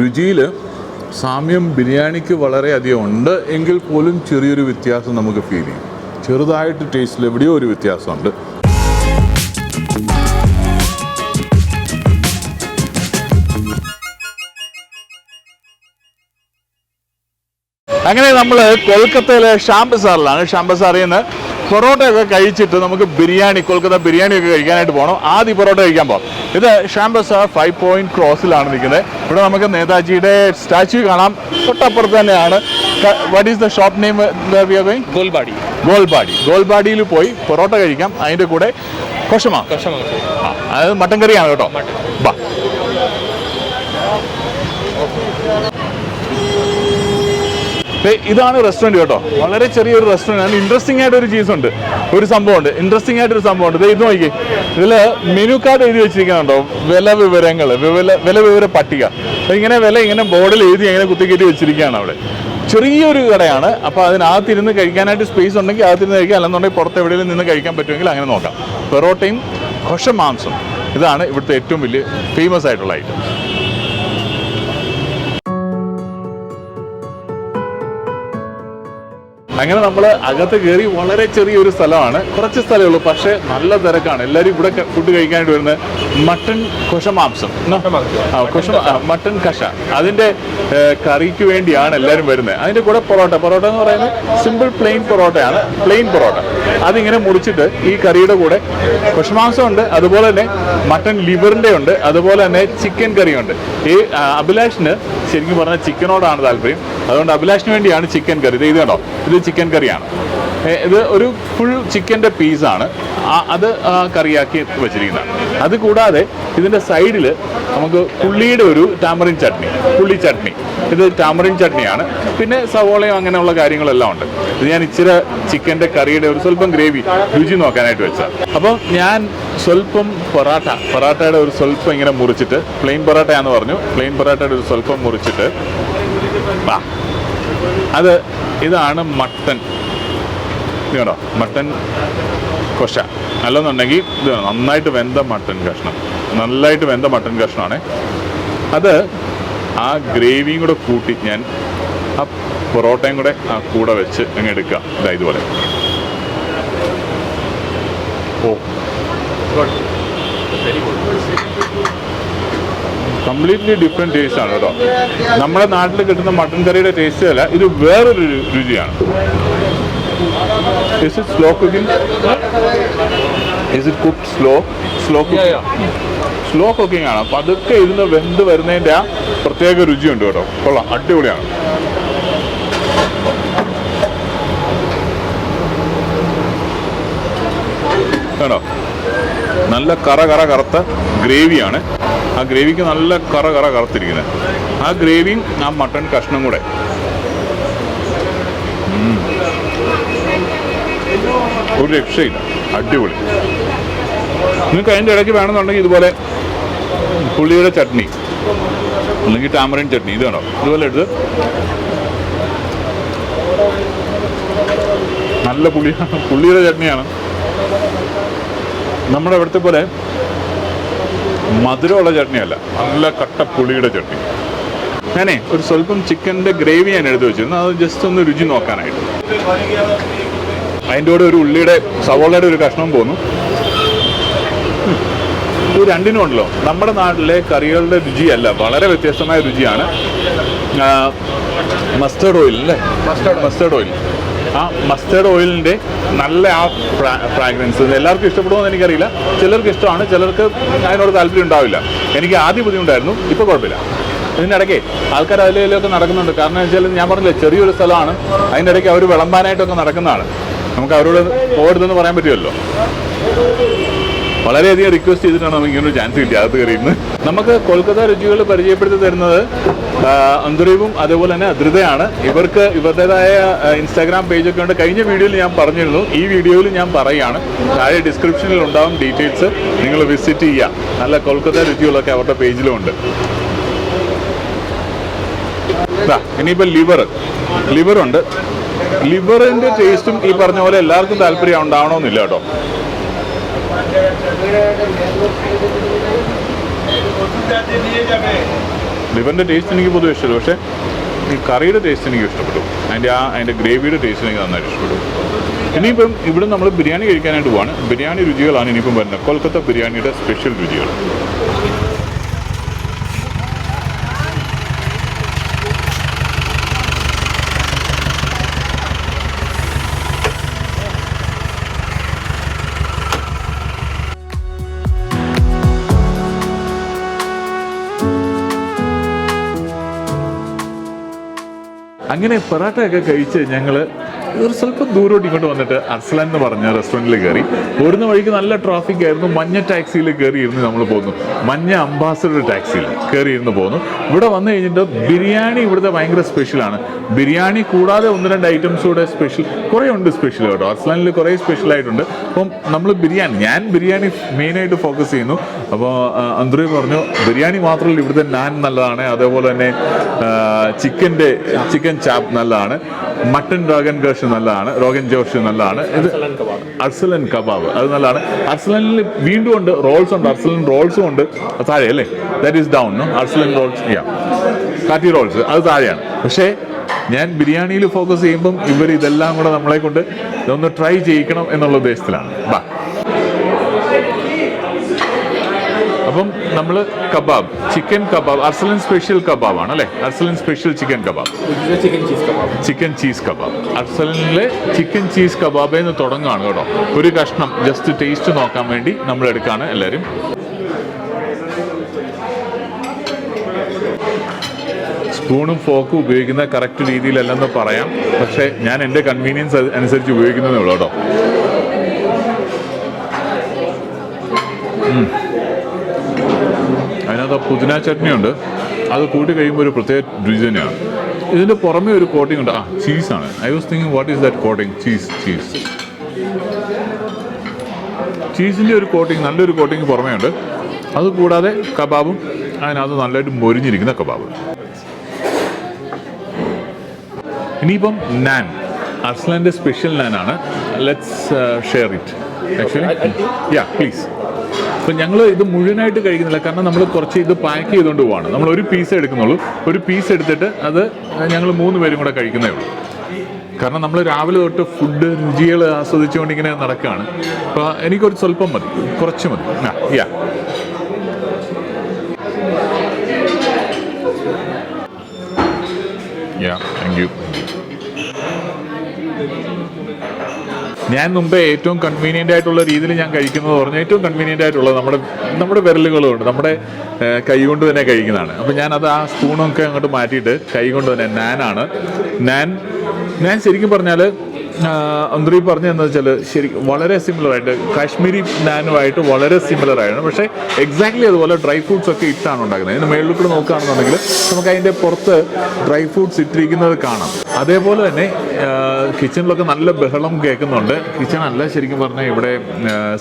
രുചിയിൽ സാമ്യം ബിരിയാണിക്ക് വളരെയധികം ഉണ്ട് എങ്കിൽ പോലും ചെറിയൊരു വ്യത്യാസം നമുക്ക് ഫീൽ ചെയ്യും. ചെറുതായിട്ട് ടേസ്റ്റിൽ എവിടെയോ ഒരു വ്യത്യാസമുണ്ട്. അങ്ങനെ നമ്മൾ കൊൽക്കത്തയിലെ ഷാംബസാറിലാണ്. ഷാംബസാറിൽ നിന്ന് പൊറോട്ടയൊക്കെ കഴിച്ചിട്ട് നമുക്ക് ബിരിയാണി കൊൽക്കത്ത ബിരിയാണി ഒക്കെ കഴിക്കാനായിട്ട് പോകണം ആദ്യം പൊറോട്ട കഴിക്കാൻ പോകാം ഇത് ഷാംബസാർ ഫൈവ് പോയിന്റ് ക്രോസിലാണ് നിൽക്കുന്നത്. ഇവിടെ നമുക്ക് നേതാജിയുടെ സ്റ്റാച്യു കാണാം. തൊട്ടപ്പുറത്ത് തന്നെയാണ്. What is the shop name Golbari. Golbari ഗോൾബാഡിയിൽ പോയി പൊറോട്ട കഴിക്കാം. അതിന്റെ കൂടെ കൊഷമാ. കഷമാംസം ആ മട്ടൻ കറിയാണ് കേട്ടോ. ബാ. ഇതാണ് റെസ്റ്റോറന്റ് കേട്ടോ. വളരെ ചെറിയൊരു റെസ്റ്റോറന്റ് ആണ്. ഇൻട്രസ്റ്റിംഗ് ആയിട്ട് ഒരു ചീസ് ഉണ്ട് ഒരു സംഭവമുണ്ട്. ഇൻട്രസ്റ്റിംഗ് ആയിട്ട് ഒരു സംഭവമുണ്ട് ഇത് നോക്കി ഇതിൽ മെനു കാർഡ് എഴുതി വെച്ചിരിക്കുന്നുണ്ടോ വില വിവരങ്ങൾ വില വില വിവര പട്ടിക. ഇങ്ങനെ വില ഇങ്ങനെ ബോർഡിൽ എഴുതി ഇങ്ങനെ കുത്തിക്കയറ്റി വെച്ചിരിക്കുകയാണ് അവിടെ. ചെറിയൊരു കടയാണ്. അപ്പോൾ അതിനകത്തിരുന്ന് കഴിക്കാനായിട്ട് സ്പേസ് ഉണ്ടെങ്കിൽ അകത്തിരുന്ന് കഴിക്കാം. അല്ലെന്നുണ്ടെങ്കിൽ പുറത്ത് എവിടെയെങ്കിലും നിന്ന് കഴിക്കാൻ പറ്റുമെങ്കിൽ അങ്ങനെ നോക്കാം. പെറോട്ടയും കൊഷ മാംസം. ഇതാണ് ഇവിടുത്തെ ഏറ്റവും വലിയ ഫേമസ് ആയിട്ടുള്ള ഐറ്റം അങ്ങനെ നമ്മൾ അകത്ത് കയറി വളരെ ചെറിയൊരു സ്ഥലമാണ്. കുറച്ച് സ്ഥലമേ ഉള്ളൂ പക്ഷേ നല്ല തിരക്കാണ്. എല്ലാവരും ഇവിടെ ഫുഡ് കഴിക്കാനായിട്ട് വരുന്നത് മട്ടൺ കൊഷമാംസം മട്ടൺ കഷ അതിന്റെ കറിക്ക് വേണ്ടിയാണ് എല്ലാവരും വരുന്നത്. അതിന്റെ കൂടെ പൊറോട്ട. പൊറോട്ട എന്ന് പറയുന്നത് സിമ്പിൾ പ്ലെയിൻ പൊറോട്ടയാണ്. പ്ലെയിൻ പൊറോട്ട. അതിങ്ങനെ മുറിച്ചിട്ട് ഈ കറിയുടെ കൂടെ കൊഷമാംസം ഉണ്ട് അതുപോലെ തന്നെ മട്ടൺ ലിവറിന്റെ ഉണ്ട്. അതുപോലെ തന്നെ ചിക്കൻ കറിയുണ്ട്. ഈ അഭിലാഷിന് ശരിക്കും പറഞ്ഞാൽ ചിക്കനോടാണ് താല്പര്യം. അതുകൊണ്ട് അഭിലാഷിന് വേണ്ടിയാണ് ചിക്കൻ കറി. ഇത് ഇത് കണ്ടോ? ഇത് ചിക്കൻ കറിയാണ്. ഇത് ഒരു ഫുൾ ചിക്കന്റെ പീസാണ്. അത് കറിയാക്കി വെച്ചിരിക്കുന്നത്. അത് കൂടാതെ ഇതിന്റെ സൈഡിൽ നമുക്ക് പുള്ളിയുടെ ഒരു ടാമറിൻ ചട്നി പുള്ളി ചട്നി. ഇത് ടാമറിൻ ചട്നിയാണ്. പിന്നെ സവോളയും അങ്ങനെയുള്ള കാര്യങ്ങളെല്ലാം ഉണ്ട്. ഇത് ഞാൻ ഇച്ചിരി ചിക്കന്റെ കറിയുടെ ഒരു സ്വല്പം ഗ്രേവി രുചി നോക്കാനായിട്ട് വെച്ചാൽ അപ്പോൾ ഞാൻ സ്വല്പം പൊറാട്ട പൊറാട്ടയുടെ ഒരു സ്വല്പം ഇങ്ങനെ മുറിച്ചിട്ട് പ്ലെയിൻ പൊറാട്ടയാന്ന് പറഞ്ഞു. പ്ലെയിൻ പൊറാട്ടയുടെ ഒരു സ്വല്പം മുറിച്ചിട്ട് അത് ഇതാണ് മട്ടൻ. കണ്ടോ? മട്ടൻ കൊശ. അല്ലെന്നുണ്ടെങ്കിൽ ഇത് നന്നായിട്ട് വെന്ത മട്ടൻ കഷ്ണം. നന്നായിട്ട് വെന്ത മട്ടൻ കഷ്ണമാണ് അത് ആ ഗ്രേവിയും കൂടെ കൂട്ടി ഞാൻ ആ പൊറോട്ടയും കൂടെ ആ കൂടെ വെച്ച് അങ്ങ് എടുക്കുക. ഇതാ ഇതുപോലെ. ഓ. കംപ്ലീറ്റ്ലി ഡിഫറെന്റ് ടേസ്റ്റ് ആണ് കേട്ടോ നമ്മുടെ നാട്ടിൽ കിട്ടുന്ന മട്ടൻ കറിയുടെ ടേസ്റ്റ് അല്ല ഇത് വേറൊരു രുചിയാണ്. Is it slow cooking is it cook slow slow cooking slow cooking ആണ്. അപ്പം അതൊക്കെ ഇരുന്ന് വെന്ത് വരുന്നതിന്റെ ആ പ്രത്യേക രുചിയുണ്ട് കേട്ടോ. കൊള്ളാം. അടിപൊളിയാണ്. കേട്ടോ നല്ല കറ കറ കറുത്ത ഗ്രേവിയാണ്. ആ ഗ്രേവിക്ക് നല്ല കറ കറ കറുത്തിരിക്കുന്നത് ആ ഗ്രേവിയും ആ മട്ടൺ കഷ്ണം കൂടെ. ഒരു രക്ഷയില്ല. അടിപൊളി. നിങ്ങൾക്ക് അതിന്റെ ഇടയ്ക്ക് വേണമെന്നുണ്ടെങ്കിൽ ഇതുപോലെ പുളിയുടെ ചട്നി. അല്ലെങ്കിൽ ടാമറിൻ ചട്നി. ഇത് വേണോ? ഇതുപോലെ എടുത്ത്. നല്ല പുളി പുള്ളിയുടെ ചട്നിയാണ്. നമ്മുടെ ഇവിടുത്തെ പോലെ മധുരമുള്ള ചട്നിയല്ല നല്ല കട്ട പുളിയുടെ ചട്നി. ഞാനേ ഒരു സ്വല്പം ചിക്കന്റെ ഗ്രേവി ഞാൻ എടുത്ത് വെച്ചിരുന്നു. അത് ജസ്റ്റ് ഒന്ന് രുചി നോക്കാനായിട്ട്. അതിന്റെ കൂടെ ഒരു ഉള്ളിയുടെ സവോളയുടെ ഒരു കഷ്ണം പോന്നു. ഇത് രണ്ടിനും ഉണ്ടല്ലോ. നമ്മുടെ നാട്ടിലെ കറികളുടെ രുചിയല്ല വളരെ വ്യത്യസ്തമായ രുചിയാണ്. മസ്റ്റേർഡ് ഓയിൽ അല്ലേ? മസ്റ്റേർഡ് മസ്റ്റേർഡ് ഓയിൽ ആ മസ്റ്റേർഡ് ഓയിലിന്റെ നല്ല ആ ഫ്രാഗ്രൻസ് എല്ലാവർക്കും ഇഷ്ടപ്പെടുമോ എനിക്കറിയില്ല. ചിലർക്ക് ഇഷ്ടമാണ് ചിലർക്ക് അതിനോട് താല്പര്യം ഉണ്ടാവില്ല. എനിക്ക് ആദ്യം ബുദ്ധിമുട്ടായിരുന്നു ഇപ്പോൾ കുഴപ്പമില്ല. ഇതിന്റെ ഇടയ്ക്ക് ആൾക്കാർ അതിലൊക്കെ നടക്കുന്നുണ്ട്. കാരണം വെച്ചാൽ ഞാൻ പറഞ്ഞില്ലേ ചെറിയൊരു സ്ഥലമാണ് അതിന്റെ ഇടയ്ക്ക് അവർ വിളമ്പാനായിട്ടൊക്കെ നടക്കുന്നതാണ്. നമുക്ക് അവരോട് പോകരുതെന്ന് പറയാൻ പറ്റുമല്ലോ. വളരെയധികം റിക്വസ്റ്റ് ചെയ്തിട്ടാണ് നമുക്ക് ഇങ്ങനെ ഒരു ചാൻസ് കിട്ടിയത് അകത്ത് കയറിയിരുന്ന്. നമുക്ക് കൊൽക്കത്ത രുചികൾ പരിചയപ്പെടുത്തി തരുന്നത് അന്തുറിവും അതുപോലെ തന്നെ അദ്രിതയാണ്. ഇവർക്ക് ഇവരുടേതായ ഇൻസ്റ്റാഗ്രാം പേജൊക്കെ ഉണ്ട്. കഴിഞ്ഞ വീഡിയോയിൽ ഞാൻ പറഞ്ഞിരുന്നു. ഈ വീഡിയോയിൽ ഞാൻ പറയുകയാണ്. താഴെ ഡിസ്ക്രിപ്ഷനിൽ ഉണ്ടാവും ഡീറ്റെയിൽസ് നിങ്ങൾ വിസിറ്റ് ചെയ്യുക. നല്ല കൊൽക്കത്ത രുചികളൊക്കെ അവരുടെ പേജിലും ഉണ്ട്. ദാ, ഇനിയിപ്പോൾ ലിവർ ലിവറുണ്ട് ലിവറിന്റെ ടേസ്റ്റും ഈ പറഞ്ഞ പോലെ എല്ലാവർക്കും താല്പര്യം ഉണ്ടാവണമെന്നില്ല കേട്ടോ. ലിവറിന്റെ ടേസ്റ്റ് എനിക്ക് പൊതുവെ ഇഷ്ടമല്ല. പക്ഷേ ഈ കറിയുടെ ടേസ്റ്റ് എനിക്ക് ഇഷ്ടപ്പെട്ടു. അതിന്റെ ആ അതിന്റെ ഗ്രേവിയുടെ ടേസ്റ്റ് എനിക്ക് നന്നായിട്ട് ഇഷ്ടപ്പെട്ടു. ഇനിയിപ്പം ഇവിടെ നമ്മൾ ബിരിയാണി കഴിക്കാനായിട്ട് പോവാണ്. ബിരിയാണി രുചികളാണ് ഇനിയിപ്പം വരുന്നത്. കൊൽക്കത്ത ബിരിയാണിയുടെ സ്പെഷ്യൽ രുചികൾ. അങ്ങനെ പൊറാട്ടയൊക്കെ കഴിച്ച് ഞങ്ങൾ ഒരു സ്വല്പം ദൂരോട്ട് ഇങ്ങോട്ട് വന്നിട്ട് അർസലാൻ എന്ന് പറഞ്ഞ റെസ്റ്റോറന്റിൽ കയറി ഓടുന്ന വഴിക്ക് നല്ല ട്രാഫിക് ആയിരുന്നു. മഞ്ഞ ടാക്സിയിൽ കയറി നമ്മൾ പോകുന്നു മഞ്ഞ അംബാസഡർ ടാക്സിയിൽ കയറി പോകുന്നു ഇവിടെ വന്നു കഴിഞ്ഞിട്ട് ബിരിയാണി ഇവിടുത്തെ ഭയങ്കര സ്പെഷ്യലാണ് ബിരിയാണി കൂടാതെ ഒന്ന് രണ്ട് ഐറ്റംസ് കൂടെ സ്പെഷ്യൽ കുറേ ഉണ്ട് സ്പെഷ്യൽ കേട്ടോ. അർസലാനിൽ കുറേ സ്പെഷ്യൽ ആയിട്ടുണ്ട്. അപ്പം നമ്മൾ ബിരിയാണി ഞാൻ ബിരിയാണി മെയിനായിട്ട് ഫോക്കസ് ചെയ്യുന്നു. അപ്പോൾ അന്ത്രി പറഞ്ഞു ബിരിയാണി മാത്രമല്ല ഇവിടുത്തെ നാൻ നല്ലതാണ്. അതേപോലെ തന്നെ ചിക്കന്റെ ചിക്കൻ ചാപ്പ് നല്ലതാണ്. മട്ടൻ റോഗൻ നല്ലതാണ് റോഗൻ ജോഷ് നല്ലതാണ്. ഇത് അർസലൻ കബാബ് അത് നല്ലതാണ്. അർസലനിൽ വീണ്ടും ഉണ്ട് റോൾസ് ഉണ്ട് അർസലൻ റോൾസും ഉണ്ട്. താഴെ അല്ലേ that is down Arsalan rolls yeah kathi rolls അത് താഴെയാണ്. പക്ഷേ ഞാൻ ബിരിയാണിയിൽ ഫോക്കസ് ചെയ്യുമ്പം ഇവർ ഇതെല്ലാം കൂടെ നമ്മളെ കൊണ്ട് ഇതൊന്ന് ട്രൈ ചെയ്യിക്കണം എന്നുള്ള ഉദ്ദേശത്തിലാണ്. ബാ. അപ്പം നമ്മൾ kebab chicken kebab Arsalan special kebab ആണ് അല്ലേ? Arsalan special chicken kebab. Chicken cheese kebab. അർസലിലെ chicken cheese kebab. എന്ന് തുടങ്ങുകയാണ് കേട്ടോ. ഒരു കഷ്ണം ജസ്റ്റ് ടേസ്റ്റ് നോക്കാൻ വേണ്ടി നമ്മൾ എടുക്കാണ് എല്ലാവരും സ്പൂണും ഫോക്കും ഉപയോഗിക്കുന്ന കറക്റ്റ് രീതിയിലല്ലെന്ന് പറയാം. പക്ഷെ ഞാൻ എന്റെ കൺവീനിയൻസ് അനുസരിച്ച് ഉപയോഗിക്കുന്നതേ ഉള്ളൂ കേട്ടോ. പുതിന ചട്നിയുണ്ട്. അത് കൂട്ടി കഴിയുമ്പോൾ ഒരു പ്രത്യേക രുചി തന്നെയാണ്. ഇതിന്റെ പുറമേ ഒരു കോട്ടിംഗ് ഉണ്ട്. ആ ചീസാണ് I was thinking what is that coating cheese cheese ചീസിന്റെ ഒരു കോട്ടിംഗ് നല്ലൊരു കോട്ടിംഗ് പുറമേ ഉണ്ട്. അതുകൂടാതെ കബാബും അതിനകത്ത് നല്ലതായിട്ട് മൊരിഞ്ഞിരിക്കുന്ന കബാബ്. ഇനിയിപ്പം നാൻ. അർസ്ലാന്റെ special നാനാണ്. Let's share it actually yeah please അപ്പം ഞങ്ങൾ ഇത് മുഴുവനായിട്ട് കഴിക്കുന്നില്ല. കാരണം നമ്മൾ കുറച്ച് ഇത് പാക്ക് ചെയ്തുകൊണ്ട് പോവാണ്. നമ്മൾ ഒരു പീസ് എടുക്കുന്നുള്ളൂ. ഒരു പീസ് എടുത്തിട്ട് അത് ഞങ്ങൾ മൂന്ന് പേരും കൂടെ കഴിക്കുന്നേ ഉള്ളൂ. കാരണം നമ്മൾ രാവിലെ തൊട്ട് ഫുഡ് രുചികൾ ആസ്വദിച്ചുകൊണ്ട് ഇങ്ങനെ നടക്കുകയാണ് അപ്പോൾ എനിക്കൊരു സ്വല്പം മതി. കുറച്ച് മതി. യാ താങ്ക് യു ഞാൻ മുമ്പേ ഏറ്റവും കൺവീനിയന്റ് ആയിട്ടുള്ള രീതിയിൽ ഞാൻ കഴിക്കുന്നത് പറഞ്ഞാൽ ഏറ്റവും കൺവീനിയന്റ് ആയിട്ടുള്ളത് നമ്മുടെ നമ്മുടെ വിരലുകളുണ്ട് നമ്മുടെ കൈ കൊണ്ട് തന്നെ കഴിക്കുന്നതാണ്. അപ്പോൾ ഞാനത് ആ സ്പൂണൊക്കെ അങ്ങോട്ട് മാറ്റിയിട്ട് കൈ കൊണ്ട് തന്നെ നാനാണ്. നാൻ ഞാൻ ശരിക്കും പറഞ്ഞാൽ അന്ത്രി പറഞ്ഞതെന്ന് വെച്ചാൽ ശരി വളരെ സിമിലറായിട്ട് കാശ്മീരി നാനുമായിട്ട് വളരെ സിമിലറായിരുന്നു പക്ഷേ എക്സാക്ട്ലി അതുപോലെ ഡ്രൈ ഫ്രൂട്ട്സ് ഒക്കെ ഇട്ടാണ് ഉണ്ടാക്കുന്നത്. ഇതിന് മേളിൽ കൂടെ നോക്കുകയാണെന്നുണ്ടെങ്കിൽ നമുക്ക് അതിന്റെ പുറത്ത് ഡ്രൈ ഫ്രൂട്ട്സ് ഇട്ടിരിക്കുന്നത് കാണാം. അതേപോലെ തന്നെ കിച്ചണിലൊക്കെ നല്ല ബഹളം കേൾക്കുന്നുണ്ട്. കിച്ചൺ അല്ല ശരിക്കും പറഞ്ഞാൽ ഇവിടെ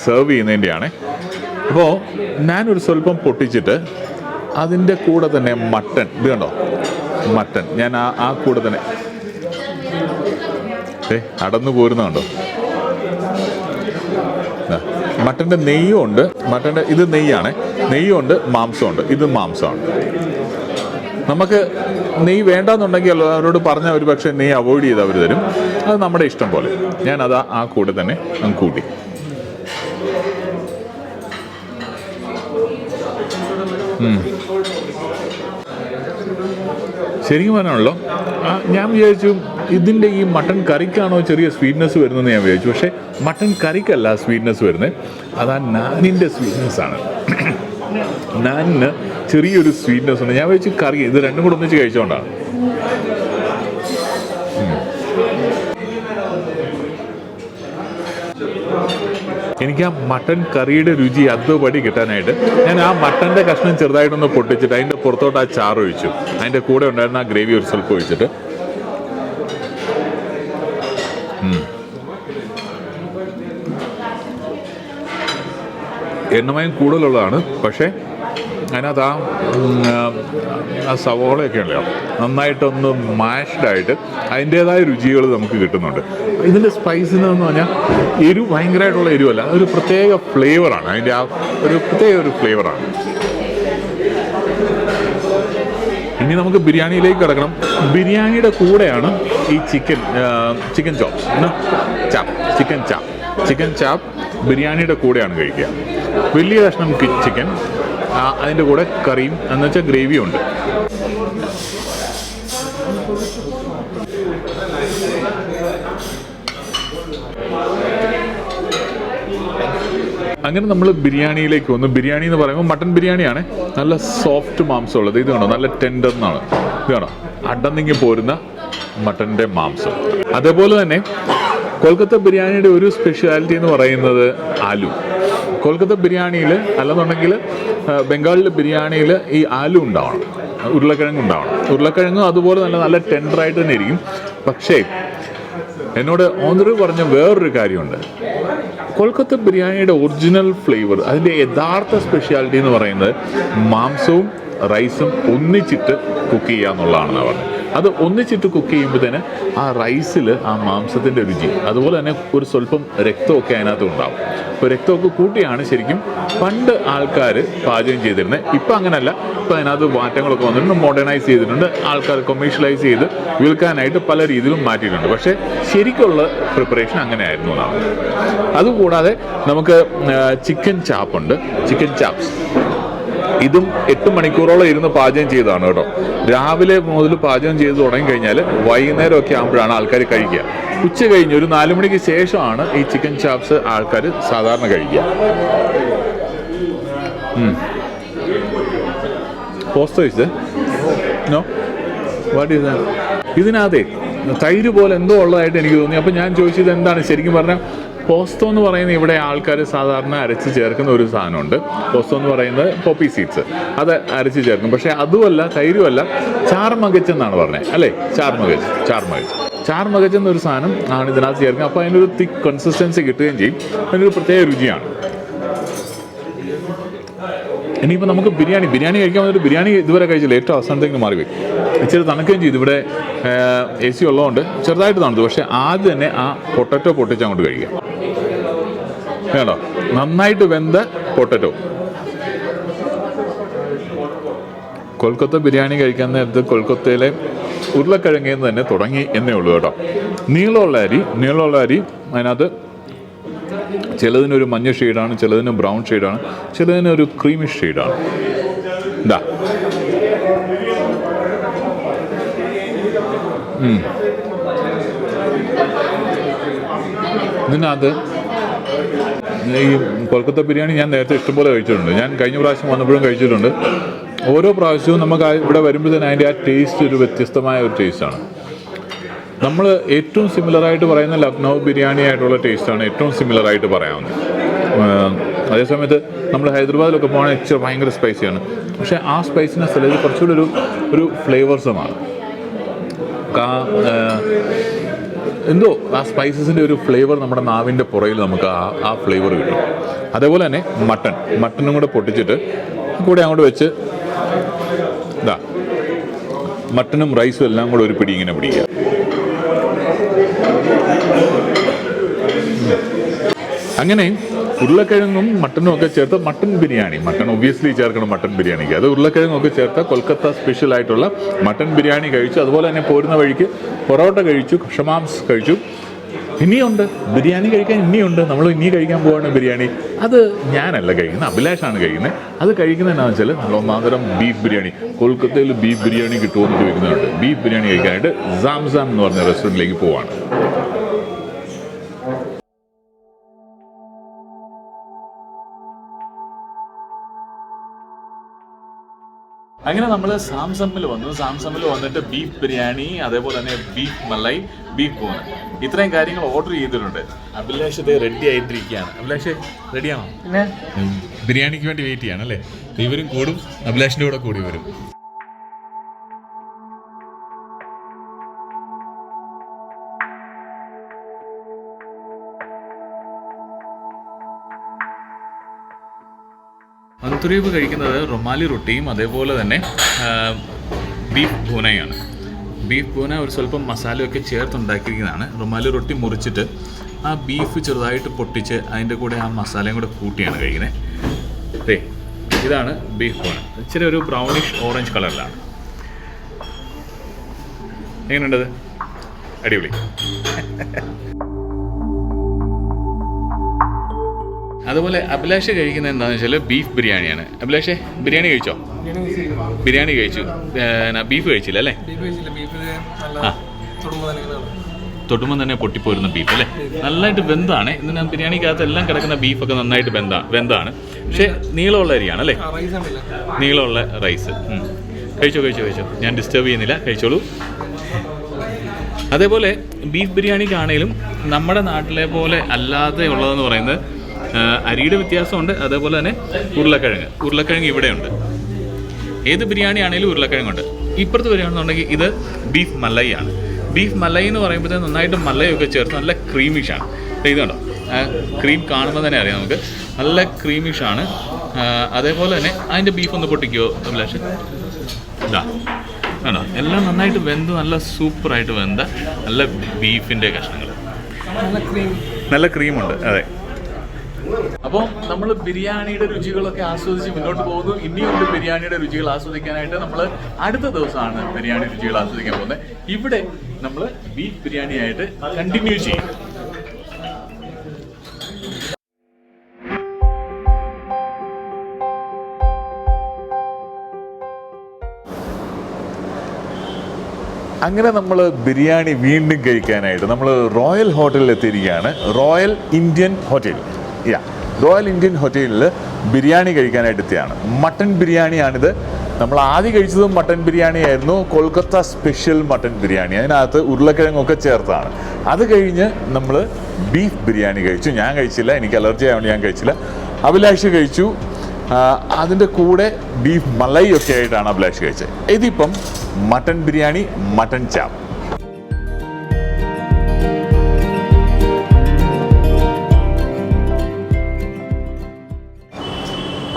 സെർവ് ചെയ്യുന്നതിന്റെയാണ് അപ്പോൾ ഞാനൊരു സ്വല്പം പൊട്ടിച്ചിട്ട് അതിന്റെ കൂടെ തന്നെ മട്ടൺ. ഇത് കണ്ടോ? മട്ടൺ. ഞാൻ ആ ആ കൂടെ തന്നെ ഏ അടന്നു പോരുന്നുണ്ടോ മട്ടന്റെ നെയ്യും ഉണ്ട്. മട്ടന്റെ ഇത് നെയ്യാണ്. നെയ്യും ഉണ്ട് മാംസമുണ്ട് ഇത് മാംസമാണ്. നമുക്ക് നെയ്യ് വേണ്ടാന്നുണ്ടെങ്കിൽ അവരോട് പറഞ്ഞ ഒരു പക്ഷേ നെയ്യ് അവോയ്ഡ് ചെയ്ത് അവർ തരും. അത് നമ്മുടെ ഇഷ്ടം പോലെ. ഞാൻ അത് ആ കൂടെ തന്നെ കൂട്ടി. ശരിക്കും പറഞ്ഞാണല്ലോ ഞാൻ വിചാരിച്ചു ഇതിന്റെ ഈ മട്ടൺ കറിക്കാണോ ചെറിയ സ്വീറ്റ്നെസ് വരുന്നതെന്ന് ഞാൻ വിചാരിച്ചു. പക്ഷേ മട്ടൺ കറിക്കല്ല സ്വീറ്റ്നെസ് വരുന്നത് അതാ നാനിന്റെ സ്വീറ്റ്നെസ് ആണ്. നാനിന് ചെറിയൊരു സ്വീറ്റ്നെസ് ഉണ്ട്. ഞാൻ വിചാരിച്ചു കറി ഇത് രണ്ടും കൂടെ ഒന്നിച്ച് കഴിച്ചുകൊണ്ടാണ് എനിക്ക് ആ മട്ടൻ കറിയുടെ രുചി അതുപടി കിട്ടാനായിട്ട് ഞാൻ ആ മട്ടന്റെ കഷ്ണം ചെറുതായിട്ടൊന്ന് പൊട്ടിച്ചിട്ട് അതിന്റെ പുറത്തോട്ട് ആ ചാറ് ഒഴിച്ചു. അതിന്റെ കൂടെ ഉണ്ടായിരുന്ന ആ ഗ്രേവി ഒരു സ്വല്പം ഒഴിച്ചിട്ട് എണ്ണമയം കൂടുതലുള്ളതാണ്. പക്ഷേ അതിനകത്ത് ആ സവോളയൊക്കെ ഉണ്ടല്ലോ നന്നായിട്ടൊന്ന് മാഷ്ഡായിട്ട് അതിന്റേതായ രുചികൾ നമുക്ക് കിട്ടുന്നുണ്ട്. ഇതിന്റെ സ്പൈസിന് എന്ന് പറഞ്ഞാൽ എരിവ് ഭയങ്കരമായിട്ടുള്ള എരിവല്ല അതൊരു പ്രത്യേക ഫ്ലേവറാണ് അതിന്റെ ആ ഒരു പ്രത്യേക ഒരു ഫ്ലേവറാണ് ഇനി നമുക്ക് ബിരിയാണിയിലേക്ക് കിടക്കണം. ബിരിയാണിയുടെ കൂടെയാണ് ഈ chicken chicken chops chaap chicken chaap chicken chaap ബിരിയാണിയുടെ കൂടെയാണ് കഴിക്കുക. വലിയ കഷ്ണം ചിക്കൻ അതിന്റെ കൂടെ കറിയും എന്ന് വെച്ചാൽ ഗ്രേവിയും ഉണ്ട്. അങ്ങനെ നമ്മൾ ബിരിയാണിയിലേക്ക് വന്നു. ബിരിയാണി എന്ന് പറയുമ്പോൾ മട്ടൺ ബിരിയാണിയാണ് നല്ല സോഫ്റ്റ് മാംസം ഉള്ളത് ഇത് കണ്ടോ? നല്ല ടെൻഡർ എന്നാണ്. ഇത് കണ്ടോ? അടന്നിങ്ങി പോരുന്ന മട്ടന്റെ മാംസം. അതേപോലെ തന്നെ കൊൽക്കത്ത ബിരിയാണിയുടെ ഒരു സ്പെഷ്യാലിറ്റി എന്ന് പറയുന്നത് ആലു. കൊൽക്കത്ത ബിരിയാണിയിൽ അല്ലെന്നുണ്ടെങ്കിൽ ബംഗാളിലെ ബിരിയാണിയിൽ ഈ ആലു ഉണ്ടാവണം. ഉരുളക്കിഴങ്ങ് ഉണ്ടാവണം. ഉരുളക്കിഴങ്ങ് അതുപോലെ തന്നെ നല്ല ടെൻഡറായിട്ട് തന്നെ ഇരിക്കും. പക്ഷേ എന്നോട് ഓണർ പറഞ്ഞ വേറൊരു കാര്യമുണ്ട്. കൊൽക്കത്ത ബിരിയാണിയുടെ ഒറിജിനൽ ഫ്ലേവർ അതിന്റെ യഥാർത്ഥ സ്പെഷ്യാലിറ്റി എന്ന് പറയുന്നത് മാംസവും റൈസും ഒന്നിച്ചിട്ട് കുക്ക് ചെയ്യുക എന്നുള്ളതാണെന്ന് പറഞ്ഞത്. അത് ഒന്നിച്ചിട്ട് കുക്ക് ചെയ്യുമ്പോൾ തന്നെ ആ റൈസിൽ ആ മാംസത്തിന്റെ രുചി അതുപോലെ തന്നെ ഒരു സ്വല്പം രക്തമൊക്കെ അതിനകത്ത് ഉണ്ടാവും. അപ്പോൾ രക്തമൊക്കെ കൂട്ടിയാണ് ശരിക്കും പണ്ട് ആൾക്കാർ പാചകം ചെയ്തിരുന്നത് ഇപ്പം അങ്ങനെയല്ല ഇപ്പം അതിനകത്ത് മാറ്റങ്ങളൊക്കെ വന്നിട്ടുണ്ട്. മോഡേണൈസ് ചെയ്തിട്ടുണ്ട്. ആൾക്കാർ കൊമേഴ്ഷ്യലൈസ് ചെയ്ത് വിൽക്കാനായിട്ട് പല രീതിയിലും മാറ്റിയിട്ടുണ്ട്. പക്ഷേ ശരിക്കുള്ള പ്രിപ്പറേഷൻ അങ്ങനെയായിരുന്നു എന്നാണ്. അതുകൂടാതെ നമുക്ക് ചിക്കൻ ചാപ്പുണ്ട് ചിക്കൻ ചാപ്സ് ഇതും എട്ട് മണിക്കൂറോളം ഇരുന്ന് പാചകം ചെയ്തതാണ് കേട്ടോ. രാവിലെ മുതൽ പാചകം ചെയ്ത് തുടങ്ങി കഴിഞ്ഞാൽ വൈകുന്നേരം ഒക്കെ ആകുമ്പോഴാണ് ആൾക്കാർ കഴിക്കുക. ഉച്ച കഴിഞ്ഞ് ഒരു നാല് മണിക്ക് ശേഷമാണ് ഈ ചിക്കൻ ചാപ്സ് ആൾക്കാർ സാധാരണ കഴിക്കുക. നോ വാട്ട് ഇതിനകത്തെ തൈര് പോലെ എന്തോ ഉള്ളതായിട്ട് എനിക്ക് തോന്നി. അപ്പം ഞാൻ ചോദിച്ചത് എന്താണ്? ശരിക്കും പറഞ്ഞാൽ പോസ്റ്റോ എന്ന് പറയുന്ന ഇവിടെ ആൾക്കാർ സാധാരണ അരച്ച് ചേർക്കുന്ന ഒരു സാധനമുണ്ട്. പോസ്റ്റോ എന്ന് പറയുന്നത് പോപ്പി സീഡ്സ് അത് അരച്ച് ചേർക്കും. പക്ഷേ അതുമല്ല തൈരുമല്ല ചാർമകച്ച് എന്നാണ് പറഞ്ഞത് അല്ലേ? ചാർമകച്ച് ചാർമകച്ച് ചാർമകച്ച് എന്നൊരു സാധനം ആണ് ഇതിനകത്ത് ചേർക്കുന്നത്. അപ്പോൾ അതിനൊരു തിക്ക് കൺസിസ്റ്റൻസി കിട്ടുകയും ചെയ്യും. അതിനൊരു പ്രത്യേക രുചിയാണ്. ഇനിയിപ്പോൾ നമുക്ക് ബിരിയാണി ബിരിയാണി കഴിക്കാൻ വന്നിട്ട് ബിരിയാണി ഇതുവരെ കഴിച്ചില്ല. ഏറ്റവും അവസാനത്തേക്ക് മാറി പോയി ഇച്ചിരി തണുക്കുകയും ചെയ്തു. ഇവിടെ എ സി ഉള്ളതുകൊണ്ട് ചെറുതായിട്ട് തണുത്തു. പക്ഷേ ആദ്യം തന്നെ ആ പൊട്ടറ്റോ പൊട്ടിച്ച് അങ്ങോട്ട് കഴിക്കാം വേണോ നന്നായിട്ട് വെന്ത പൊട്ടറ്റോ. കൊൽക്കത്ത ബിരിയാണി കഴിക്കാൻ നേരത്ത് കൊൽക്കത്തയിലെ ഉരുളക്കിഴങ്ങിൽ നിന്ന് തന്നെ തുടങ്ങി എന്നേ ഉള്ളൂ കേട്ടോ. നീളമുള്ള അരി നീളമുള്ള അരി അതിനകത്ത് ചിലതിനൊരു മഞ്ഞ ഷെയ്ഡാണ് ചിലതിന് ബ്രൗൺ ഷെയ്ഡാണ് ചിലതിന് ഒരു ക്രീമിഷ് ഷെയ്ഡാണ് എന്താ. ഇതിനകത്ത് ഈ കൊൽക്കത്ത ബിരിയാണി ഞാൻ നേരത്തെ ഇഷ്ടംപോലെ കഴിച്ചിട്ടുണ്ട്. ഞാൻ കഴിഞ്ഞ പ്രാവശ്യം വന്നപ്പോഴും കഴിച്ചിട്ടുണ്ട്. ഓരോ പ്രാവശ്യവും നമുക്ക് ഇവിടെ വരുമ്പോൾ തന്നെ അതിന്റെ ആ ടേസ്റ്റ് ഒരു വ്യത്യസ്തമായ ഒരു ടേസ്റ്റാണ് നമ്മൾ ഏറ്റവും സിമിലറായിട്ട് പറയുന്ന ലക്നൗ ബിരിയാണി ആയിട്ടുള്ള ടേസ്റ്റാണ് ഏറ്റവും സിമിലറായിട്ട് പറയാവുന്നത്. അതേസമയത്ത് നമ്മൾ ഹൈദരാബാദിലൊക്കെ പോകണമെങ്കിൽ ഇച്ചിരി ഭയങ്കര സ്പൈസിയാണ് പക്ഷേ ആ സ്പൈസിനെസ് അല്ല കുറച്ചുകൂടി ഒരു ഒരു ഫ്ലേവേഴ്സുമാണ് എന്തോ ആ സ്പൈസസിന്റെ ഒരു ഫ്ലേവർ നമ്മുടെ നാവിന്റെ പുറയിൽ നമുക്ക് ആ ആ ഫ്ലേവർ കിട്ടും. അതേപോലെ തന്നെ മട്ടൺ. മട്ടനും കൂടെ പൊട്ടിച്ചിട്ട് കൂടെ അങ്ങോട്ട് വെച്ച് ഇതാ മട്ടനും റൈസും എല്ലാം കൂടെ ഒരു പിടി ഇങ്ങനെ പിടിക്കുക. അങ്ങനെ ഉരുളക്കിഴങ്ങും മട്ടനും ഒക്കെ ചേർത്ത് മട്ടൻ ബിരിയാണി. മട്ടൺ ഒബ്വിയസ്ലി ചേർക്കണം മട്ടൻ ബിരിയാണിക്ക്. അത് ഉരുളക്കിഴങ്ങൊക്കെ ചേർത്ത കൊൽക്കത്ത സ്പെഷ്യൽ ആയിട്ടുള്ള മട്ടൺ ബിരിയാണി കഴിച്ചു. അതുപോലെ തന്നെ പോരുന്ന വഴിക്ക് പൊറോട്ട കഴിച്ചു ഷമാംസ് കഴിച്ചു. ഇനിയുണ്ട്. ബിരിയാണി കഴിക്കാൻ ഇനിയുണ്ട്. നമ്മൾ ഇനി കഴിക്കാൻ പോവാണ് ബിരിയാണി. അത് ഞാനല്ല കഴിക്കുന്നത്. അഭിലാഷാണ് കഴിക്കുന്നത്. അത് കഴിക്കുന്നത് എന്താണെന്ന് വെച്ചാൽ നല്ല ഒന്നാന്തരം ബീഫ് ബിരിയാണി. കൊൽക്കത്തയിൽ ബീഫ് ബിരിയാണി കിട്ടുമെന്ന് ചോദിക്കുന്നുണ്ട് ബീഫ് ബിരിയാണി കഴിക്കാനായിട്ട് സാംസാം എന്ന് പറഞ്ഞ റെസ്റ്റോറന്റിലേക്ക് പോവാണ്. അങ്ങനെ നമ്മൾ സാംസമ്മിൽ വന്നു. സാംസമ്മിൽ വന്നിട്ട് ബീഫ് ബിരിയാണി അതേപോലെ തന്നെ ബീഫ് മലൈ ബീഫ് ബോൺ ഇത്രയും കാര്യങ്ങൾ ഓർഡർ ചെയ്തിട്ടുണ്ട്. അഭിലാഷ് ഇത് റെഡി ആയിട്ടിരിക്കുകയാണ്. അഭിലാഷ് റെഡിയാണോ ബിരിയാണിക്ക് വേണ്ടി വെയിറ്റ് ചെയ്യാണ് അല്ലേ? ഇവരും കൂടും അഭിലാഷിന്റെ കൂടെ കൂടി വരും. മന്തുരീവ് കഴിക്കുന്നത് റൊമാലി റൊട്ടിയും അതേപോലെ തന്നെ ബീഫ് ഭൂനയാണ് ബീഫ് ഭൂന ഒരു സ്വല്പം മസാലയൊക്കെ ചേർത്തുണ്ടാക്കിയിരിക്കുന്നതാണ്. റൊമാലി റൊട്ടി മുറിച്ചിട്ട് ആ ബീഫ് ചെറുതായിട്ട് പൊട്ടിച്ച് അതിന്റെ കൂടെ ആ മസാലയും കൂടെ കൂട്ടിയാണ് കഴിക്കുന്നത്. ദേ ഇതാണ് ബീഫ് ഭൂന ഇച്ചിരി ഒരു ബ്രൗണിഷ് ഓറഞ്ച് കളറിലാണ് എങ്ങനെയുണ്ടത് അടിപൊളി. അതുപോലെ അഭിലാഷ് കഴിക്കുന്നത് എന്താണെന്ന് വെച്ചാൽ ബീഫ് ബിരിയാണിയാണ്. അഭിലാഷ് ബിരിയാണി കഴിച്ചോ? ബിരിയാണി കഴിച്ചു. ബീഫ് കഴിച്ചില്ല അല്ലേ? ആ. തൊട്ടുമ്പോൾ തന്നെ പൊട്ടിപ്പോരുന്ന ബീഫ് അല്ലേ? നന്നായിട്ട് വെന്താണ്. ഇന്ന് ബിരിയാണിക്കകത്ത് എല്ലാം കിടക്കുന്ന ബീഫൊക്കെ നന്നായിട്ട് വെന്താ വെന്താണ്. പക്ഷേ നീളമുള്ള അരിയാണ് അല്ലേ? നീളമുള്ള റൈസ് കഴിച്ചോ കഴിച്ചോ കഴിച്ചോ. ഞാൻ ഡിസ്റ്റർബ് ചെയ്യുന്നില്ല. കഴിച്ചോളൂ. അതേപോലെ ബീഫ് ബിരിയാണിക്കാണേലും നമ്മുടെ നാട്ടിലെ പോലെ അല്ലാതെ ഉള്ളതെന്ന് പറയുന്നത് അരിയുടെ വ്യത്യാസമുണ്ട്. അതേപോലെ തന്നെ ഉരുളക്കിഴങ്ങ്. ഉരുളക്കിഴങ്ങ് ഇവിടെയുണ്ട്. ഏത് ബിരിയാണി ആണെങ്കിലും ഉരുളക്കിഴങ്ങുണ്ട്. ഇപ്പുറത്ത് വരികയാണെന്നുണ്ടെങ്കിൽ ഇത് ബീഫ് മലൈ ആണ്. ബീഫ് മലൈ എന്ന് പറയുമ്പോഴത്തേന് നന്നായിട്ട് മലയൊക്കെ ചേർത്ത് നല്ല ക്രീമിഷാണ് ഇതുണ്ടോ ക്രീം കാണുമ്പോൾ തന്നെ അറിയാം നമുക്ക്. നല്ല ക്രീമിഷാണ് അതേപോലെ തന്നെ അതിന്റെ ബീഫ് ഒന്ന് പൊട്ടിക്കോ അഭിലാഷ്? ഇതാ. കണ്ടോ? എല്ലാം നന്നായിട്ട് വെന്ത് നല്ല സൂപ്പറായിട്ട് വെന്ത നല്ല ബീഫിന്റെ കഷ്ണങ്ങൾ നല്ല ക്രീം നല്ല ക്രീമുണ്ട് അതെ. അപ്പോൾ നമ്മൾ ബിരിയാണിയുടെ രുചികളൊക്കെ ആസ്വദിച്ച് മുന്നോട്ട് പോകുന്നു. ഇനിയുണ്ട് ബിരിയാണിയുടെ രുചികൾ ആസ്വദിക്കാനായിട്ട് നമ്മൾ അടുത്ത ദിവസമാണ് ബിരിയാണി രുചികൾ ആസ്വദിക്കാൻ പോകുന്നത്. ഇവിടെ നമ്മൾ ബീഫ് ബിരിയാണി ആയിട്ട് കണ്ടിന്യൂ ചെയ്യും. അങ്ങനെ നമ്മൾ ബിരിയാണി വീണ്ടും കഴിക്കാനായിട്ട് നമ്മൾ റോയൽ ഹോട്ടലിൽ എത്തിയിരിക്കുകയാണ് royal Indian hotel. Yeah royal Indian ഹോട്ടലിൽ ബിരിയാണി കഴിക്കാനായിട്ട് എത്തിയാണ്. മട്ടൺ ബിരിയാണിയാണിത്. നമ്മൾ ആദ്യം കഴിച്ചതും മട്ടൺ ബിരിയാണി ആയിരുന്നു കൊൽക്കത്ത സ്പെഷ്യൽ മട്ടൺ ബിരിയാണി. അതിനകത്ത് ഉരുളക്കിഴങ്ങൊക്കെ ചേർത്താണ്. അത് കഴിഞ്ഞ് നമ്മൾ ബീഫ് ബിരിയാണി കഴിച്ചു. ഞാൻ കഴിച്ചില്ല. എനിക്ക് അലർജി ആയതുകൊണ്ട് ഞാൻ കഴിച്ചില്ല. അഭിലാഷ് കഴിച്ചു. അതിന്റെ കൂടെ ബീഫ് മലൈ ഒക്കെ ആയിട്ടാണ് അഭിലാഷ് കഴിച്ചത്. ഇതിപ്പം മട്ടൺ ബിരിയാണി മട്ടൺ ചാപ്പ്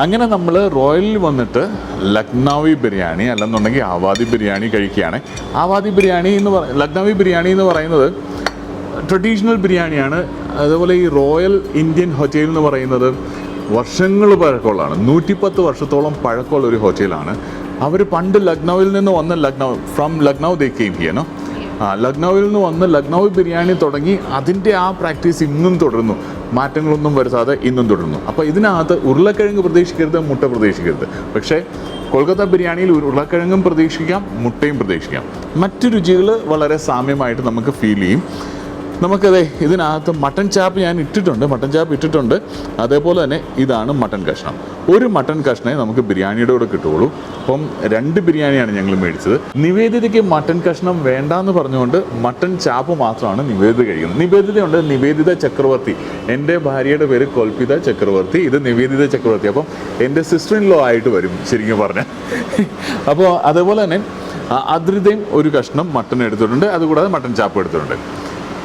അങ്ങനെ നമ്മൾ റോയലിൽ വന്നിട്ട് ലക്നൗവി ബിരിയാണി അല്ലെന്നുണ്ടെങ്കിൽ ആവാദി ബിരിയാണി കഴിക്കുകയാണ്. ആവാദി ബിരിയാണി എന്ന് പറ ലക്നൗവി ബിരിയാണി എന്ന് പറയുന്നത് ട്രഡീഷണൽ ബിരിയാണിയാണ്. അതുപോലെ ഈ റോയൽ ഇന്ത്യൻ ഹോട്ടൽ എന്ന് പറയുന്നത് വർഷങ്ങൾ പഴക്കമുള്ളതാണ്. നൂറ്റിപ്പത്ത് വർഷത്തോളം പഴക്കമുള്ള ഒരു ഹോട്ടലാണ്. അവർ പണ്ട് ലക്നൗവിൽ നിന്ന് വന്ന ലക്നൗ ഫ്രം ലക്നൗ ദേ ഹിയനോ ആ ലക്നൗവിൽ നിന്ന് വന്ന് ലക്നൗ ബിരിയാണി തുടങ്ങി അതിന്റെ ആ പ്രാക്ടീസ് ഇന്നും തുടരുന്നു. മാറ്റങ്ങളൊന്നും വരുത്താതെ ഇന്നും തുടരുന്നു. അപ്പോൾ ഇതിനകത്ത് ഉരുളക്കിഴങ്ങ് പ്രതീക്ഷിക്കരുത് മുട്ട പ്രതീക്ഷിക്കരുത്. പക്ഷേ കൊൽക്കത്ത ബിരിയാണിയിൽ ഉരുളക്കിഴങ്ങും പ്രതീക്ഷിക്കാം മുട്ടയും പ്രതീക്ഷിക്കാം. മറ്റു രുചികൾ വളരെ സാമ്യമായിട്ട് നമുക്ക് ഫീൽ ചെയ്യും. നമുക്കതെ ഇതിനകത്ത് മട്ടൻ ചാപ്പ് ഞാൻ ഇട്ടിട്ടുണ്ട് മട്ടൻ ചാപ്പ് ഇട്ടിട്ടുണ്ട്. അതേപോലെ തന്നെ ഇതാണ് മട്ടൻ കഷ്ണം. ഒരു മട്ടൺ കഷ്ണേ നമുക്ക് ബിരിയാണിയുടെ കൂടെ കിട്ടുള്ളൂ അപ്പം രണ്ട് ബിരിയാണിയാണ് ഞങ്ങൾ മേടിച്ചത്. നിവേദിതയ്ക്ക് മട്ടൺ കഷ്ണം വേണ്ടാന്ന് പറഞ്ഞുകൊണ്ട് മട്ടൺ ചാപ്പ് മാത്രമാണ് നിവേദിത കഴിക്കുന്നത്. നിവേദിതയുണ്ട് നിവേദിത ചക്രവർത്തി. എന്റെ ഭാര്യയുടെ പേര് കൊൽപ്പിത ചക്രവർത്തി. ഇത് നിവേദിത ചക്രവർത്തി. അപ്പം എന്റെ സിസ്റ്റർ ഇൻ ലോ ആയിട്ട് വരും ശരിക്കും പറഞ്ഞാൽ. അപ്പോൾ അതേപോലെ തന്നെ അദ്രിതയും ഒരു കഷ്ണം മട്ടൺ എടുത്തിട്ടുണ്ട്. അതുകൂടാതെ മട്ടൺ ചാപ്പ് എടുത്തിട്ടുണ്ട്.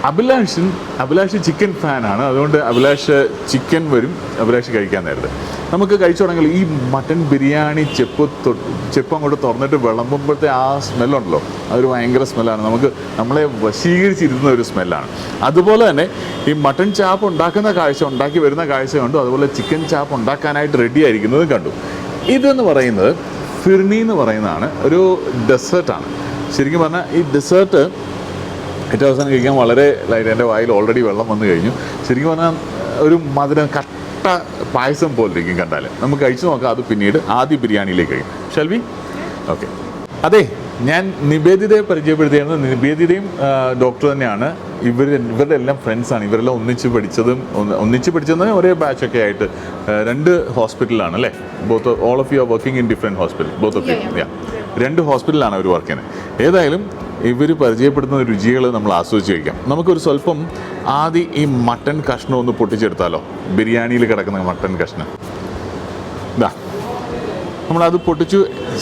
അഭിലാഷൻ അഭിലാഷ് ചിക്കൻ ഫാനാണ് അതുകൊണ്ട് അഭിലാഷ് ചിക്കൻ വരും. അഭിലാഷ് കഴിക്കാൻ നേരത്തെ. നമുക്ക് കഴിച്ചു തുടങ്ങി. ഈ മട്ടൻ ബിരിയാണി ചെപ്പ് ചെപ്പ് അങ്ങോട്ട് തുറന്നിട്ട് വിളമ്പുമ്പോഴത്തെ ആ സ്മെല്ലുണ്ടല്ലോ അതൊരു ഭയങ്കര സ്മെല്ലാണ് നമുക്ക് നമ്മളെ വശീകരിച്ചിരുന്ന ഒരു സ്മെല്ലാണ് അതുപോലെ തന്നെ ഈ മട്ടൻ ചാപ്പ് ഉണ്ടാക്കുന്ന കാഴ്ച ഉണ്ടാക്കി വരുന്ന കാഴ്ച കണ്ടു. അതുപോലെ ചിക്കൻ ചാപ്പ് ഉണ്ടാക്കാനായിട്ട് റെഡി ആയിരിക്കുന്നതും കണ്ടു. ഇതെന്ന് പറയുന്നത് ഫിർണി എന്ന് പറയുന്നതാണ്. ഒരു ഡെസേർട്ടാണ് ശരിക്കും പറഞ്ഞാൽ ഈ ഡെസേർട്ട് ഏറ്റവും അവസാനം കഴിക്കാൻ വളരെ ലൈറ്റ് എന്റെ വായിൽ ഓൾറെഡി വെള്ളം വന്നു കഴിഞ്ഞു. ശരിക്കും പറഞ്ഞാൽ ഒരു മധുരം കട്ട പായസം പോലെ ഇരിക്കും കണ്ടാൽ നമുക്ക് കഴിച്ചു നോക്കാം അത് പിന്നീട് ആദ്യ ബിരിയാണിയിലേക്ക് കഴിക്കും ഷെൽവി ഓക്കെ അതെ ഞാൻ നിവേദിതയെ പരിചയപ്പെടുത്തിയായിരുന്നു നിവേദിതയും ഡോക്ടർ തന്നെയാണ്. ഇവർ ഇവരുടെ എല്ലാം ഫ്രണ്ട്സാണ് ഇവരെല്ലാം ഒന്നിച്ച് പഠിച്ചതും ഒന്ന് ഒന്നിച്ച് പഠിച്ചതും ഒരേ ബാച്ചൊക്കെ ആയിട്ട് രണ്ട് ഹോസ്പിറ്റലാണ് അല്ലേ? Both all of you are working in different hospital both of you രണ്ട് ഹോസ്പിറ്റലാണ് അവർ വർക്ക് ചെയ്യുന്നത്. ഏതായാലും ഇവർ പരിചയപ്പെടുന്ന രുചികൾ നമ്മൾ ആസ്വദിച്ച് കഴിക്കാം. നമുക്കൊരു സ്വല്പം ആദ്യം ഈ മട്ടൺ കഷ്ണം ഒന്ന് പൊട്ടിച്ചെടുത്താലോ? ബിരിയാണിയിൽ കിടക്കുന്ന മട്ടൺ കഷ്ണം. ഇതാ നമ്മളത് പൊട്ടിച്ചു.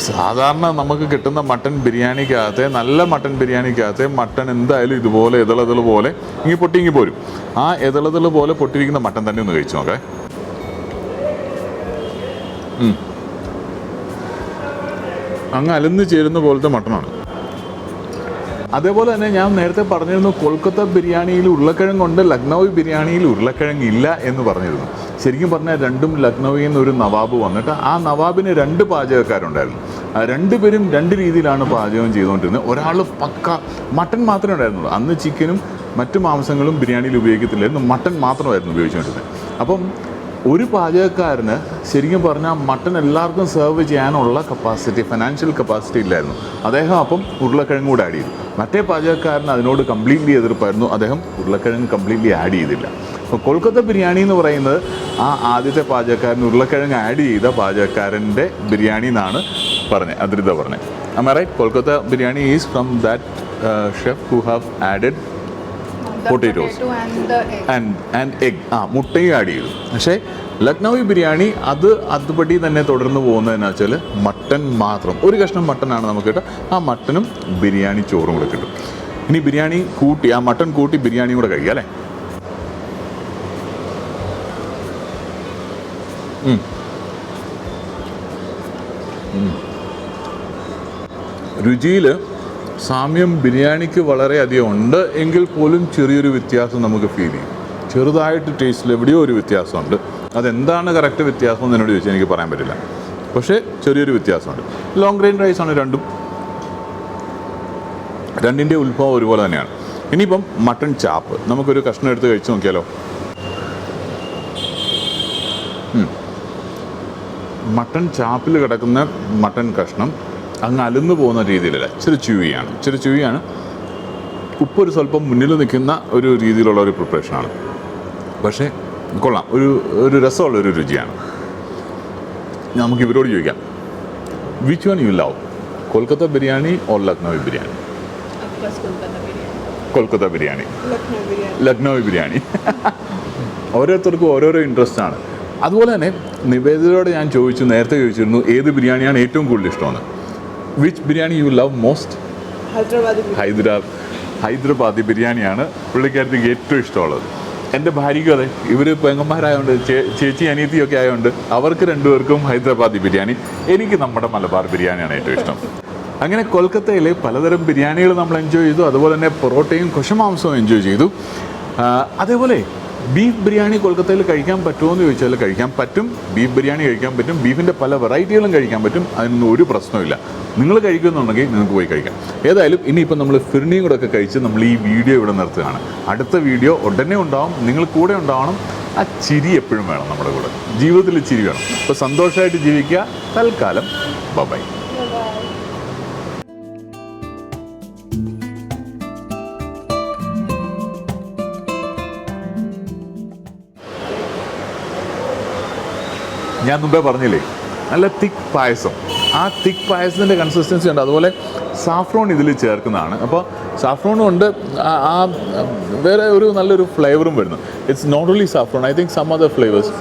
സാധാരണ നമുക്ക് കിട്ടുന്ന മട്ടൺ ബിരിയാണിക്കകത്തെ നല്ല മട്ടൺ ബിരിയാണിക്കകത്തെ മട്ടൺ എന്തായാലും ഇതുപോലെ ഇതളതൾ പോലെ ഇങ്ങനെ പൊട്ടി ഇങ്ങി പോരും. ആ ഇതളതൾ പോലെ പൊട്ടിയിരിക്കുന്ന മട്ടൺ തന്നെ ഒന്ന് കഴിച്ചു നോക്കേ. അങ്ങ് അലന്ന് ചേരുന്ന പോലത്തെ മട്ടനാണ്. അതേപോലെ തന്നെ ഞാൻ നേരത്തെ പറഞ്ഞിരുന്നു കൊൽക്കത്ത ബിരിയാണിയിൽ ഉരുളക്കിഴങ്ങുണ്ട് ലക്നൗ ബിരിയാണിയിൽ ഉരുളക്കിഴങ്ങ് ഇല്ല എന്ന് പറഞ്ഞിരുന്നു. ശരിക്കും പറഞ്ഞാൽ രണ്ടും ലക്നൌയിൽ നിന്ന് ഒരു നവാബ് വന്നിട്ട് ആ നവാബിന് രണ്ട് പാചകക്കാരുണ്ടായിരുന്നു. രണ്ടുപേരും രണ്ട് രീതിയിലാണ് പാചകം ചെയ്തുകൊണ്ടിരുന്നത്. ഒരാൾ പക്ക മട്ടൺ മാത്രമേ ഉണ്ടായിരുന്നുള്ളൂ. അന്ന് ചിക്കനും മറ്റു മാംസങ്ങളും ബിരിയാണിയിൽ ഉപയോഗിക്കത്തില്ലായിരുന്നു. മട്ടൺ മാത്രമായിരുന്നു ഉപയോഗിച്ചുകൊണ്ടിരുന്നത്. അപ്പം ഒരു പാചകക്കാരന് ശരിക്കും പറഞ്ഞാൽ മട്ടൺ എല്ലാവർക്കും സെർവ് ചെയ്യാനുള്ള കപ്പാസിറ്റി ഫിനാൻഷ്യൽ കപ്പാസിറ്റി ഇല്ലായിരുന്നു. അദ്ദേഹം അപ്പം ഉരുളക്കിഴങ്ങ് കൂടെ ആഡ് ചെയ്തു. മറ്റേ പാചകക്കാരൻ അതിനോട് കംപ്ലീറ്റ്ലി എതിർപ്പായിരുന്നു. അദ്ദേഹം ഉരുളക്കിഴങ്ങ് കംപ്ലീറ്റ്ലി ആഡ് ചെയ്തില്ല. അപ്പോൾ കൊൽക്കത്ത ബിരിയാണി എന്ന് പറയുന്നത് ആ ആദ്യത്തെ പാചകക്കാരൻ ഉരുളക്കിഴങ്ങ് ആഡ് ചെയ്ത പാചകക്കാരന്റെ ബിരിയാണി എന്നാണ് പറഞ്ഞത് അതിരിത പറഞ്ഞത് അമ്മ right Kolkata biryani is from that chef who have added Egg. And and egg. ആ മുട്ടയും ആഡ് ചെയ്തു. പക്ഷേ ലക്നൗവി ബിരിയാണി അത് അതുപടി തന്നെ തുടർന്ന് പോകുന്നതെന്ന് വെച്ചാൽ മട്ടൻ മാത്രം. ഒരു കഷ്ണം മട്ടനാണ് നമുക്ക് കിട്ടുക. ആ മട്ടനും ബിരിയാണി ചോറും കൂടെ കിട്ടും. ഇനി ബിരിയാണി കൂട്ടി ആ മട്ടൻ കൂട്ടി ബിരിയാണിയും കൂടെ കഴിക്കാം അല്ലേ? രുചിയിൽ സാമ്യം ബിരിയാണിക്ക് വളരെയധികം ഉണ്ട് എങ്കിൽ പോലും ചെറിയൊരു വ്യത്യാസം നമുക്ക് ഫീൽ ചെയ്യും. ചെറുതായിട്ട് ടേസ്റ്റിൽ എവിടെയോ ഒരു വ്യത്യാസമുണ്ട്. അതെന്താണ് കറക്റ്റ് വ്യത്യാസം എന്ന് എന്നോട് ചോദിച്ചാൽ എനിക്ക് പറയാൻ പറ്റില്ല. പക്ഷേ ചെറിയൊരു വ്യത്യാസമുണ്ട്. ലോങ് ഗ്രെയിൻ റൈസ് ആണ് രണ്ടും. രണ്ടിന്റെ ഉത്ഭവം ഒരുപോലെ തന്നെയാണ്. ഇനിയിപ്പം മട്ടൺ ചാപ്പ് നമുക്കൊരു കഷ്ണം എടുത്ത് കഴിച്ച് നോക്കിയാലോ? മട്ടൺ ചാപ്പിൽ കിടക്കുന്ന മട്ടൺ കഷ്ണം അങ്ങ് അലന്നു പോകുന്ന രീതിയിലല്ല. ഇച്ചിരി ചുവിയാണ് ഇച്ചിരി ചുവിയാണ് ഉപ്പ് ഒരു സ്വല്പം മുന്നിൽ നിൽക്കുന്ന ഒരു രീതിയിലുള്ള ഒരു പ്രിപ്പറേഷനാണ് പക്ഷേ കൊള്ളാം. ഒരു ഒരു രസമുള്ള ഒരു രുചിയാണ്. നമുക്ക് ഇവരോട് ചോദിക്കാം. Which one you love Kolkata biryani or Lucknow biryani. Kolkata biryani. Lucknow biryani. ഓരോരുത്തർക്കും ഓരോരോ ഇൻട്രസ്റ്റ് ആണ്. അതുപോലെ തന്നെ നിവേദിതയോട് ഞാൻ ചോദിച്ചു നേരത്തെ ചോദിച്ചിരുന്നു ഏത് ബിരിയാണിയാണ് ഏറ്റവും കൂടുതൽ ഇഷ്ടമെന്ന്. Which biryani you love most Hyderabadi biryani. Hyderabad Hyderabadi ബിരിയാണിയാണ് പുള്ളിക്കാരത്തേക്ക് ഏറ്റവും ഇഷ്ടമുള്ളത്. എന്റെ ഭാര്യയ്ക്കും അതെ. ഇവർ പെങ്ങന്മാരായതുകൊണ്ട് ചേച്ചി അനിയത്തിയൊക്കെ ആയതുകൊണ്ട് അവർക്ക് രണ്ടുപേർക്കും ഹൈദരാബാദി ബിരിയാണി എനിക്ക് നമ്മുടെ മലബാർ ബിരിയാണിയാണ് ഏറ്റവും ഇഷ്ടം. അങ്ങനെ കൊൽക്കത്തയിൽ പലതരം ബിരിയാണികൾ നമ്മൾ എൻജോയ് ചെയ്തു. അതുപോലെ തന്നെ പൊറോട്ടയും കുശമാംസവും എൻജോയ് ചെയ്തു. അതേപോലെ ബീഫ് ബിരിയാണി കൊൽക്കത്തയിൽ കഴിക്കാൻ പറ്റുമോ എന്ന് ചോദിച്ചാൽ കഴിക്കാൻ പറ്റും. ബീഫ് ബിരിയാണി കഴിക്കാൻ പറ്റും. ബീഫിന്റെ പല വെറൈറ്റികളും കഴിക്കാൻ പറ്റും. അതിനൊന്നും ഒരു പ്രശ്നമില്ല നിങ്ങൾ കഴിക്കുന്നുണ്ടെങ്കിൽ നിങ്ങൾക്ക് പോയി കഴിക്കാം. ഏതായാലും ഇനിയിപ്പോൾ നമ്മൾ ഫിർണിയും കൂടെ ഒക്കെ കഴിച്ച് നമ്മൾ ഈ വീഡിയോ ഇവിടെ നിർത്തുകയാണ്. അടുത്ത വീഡിയോ ഉടനെ ഉണ്ടാവും. നിങ്ങൾ കൂടെ ഉണ്ടാവണം. ആ ചിരി എപ്പോഴും വേണം നമ്മുടെ കൂടെ. ജീവിതത്തിൽ ചിരി വേണം. അപ്പോൾ സന്തോഷമായിട്ട് ജീവിക്കുക. തൽക്കാലം ബൈ. ഞാൻ മുമ്പേ പറഞ്ഞില്ലേ? നല്ല തിക്ക് പായസം. ആ തിക്ക് പായസത്തിന്റെ കൺസിസ്റ്റൻസി ഉണ്ട്. അതുപോലെ സാഫ്രോൺ ഇതിൽ ചേർക്കുന്നതാണ്. അപ്പോൾ സാഫ്രോണും ഉണ്ട്. ആ വേറെ ഒരു നല്ലൊരു ഫ്ലേവറും വരുന്നു. It's not only saffron I think some other flavours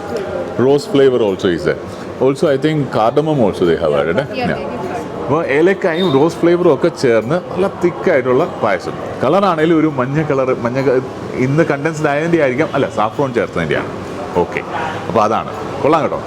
rose flavour also is also I think cardamom also they have give അപ്പോൾ ഏലക്കായും റോസ് ഫ്ലേവറും ഒക്കെ ചേർന്ന് നല്ല തിക്കായിട്ടുള്ള പായസം. കളറാണെങ്കിലും ഒരു മഞ്ഞ കളർ മഞ്ഞ ഇന്ന് കണ്ടൻസ്ഡ് ആയതിന്റെ ആയിരിക്കാം. അല്ല സാഫ്രോൺ ചേർത്തതിന്റെയാണ് ഓക്കെ. അപ്പോൾ അതാണ്. കൊള്ളാം കേട്ടോ.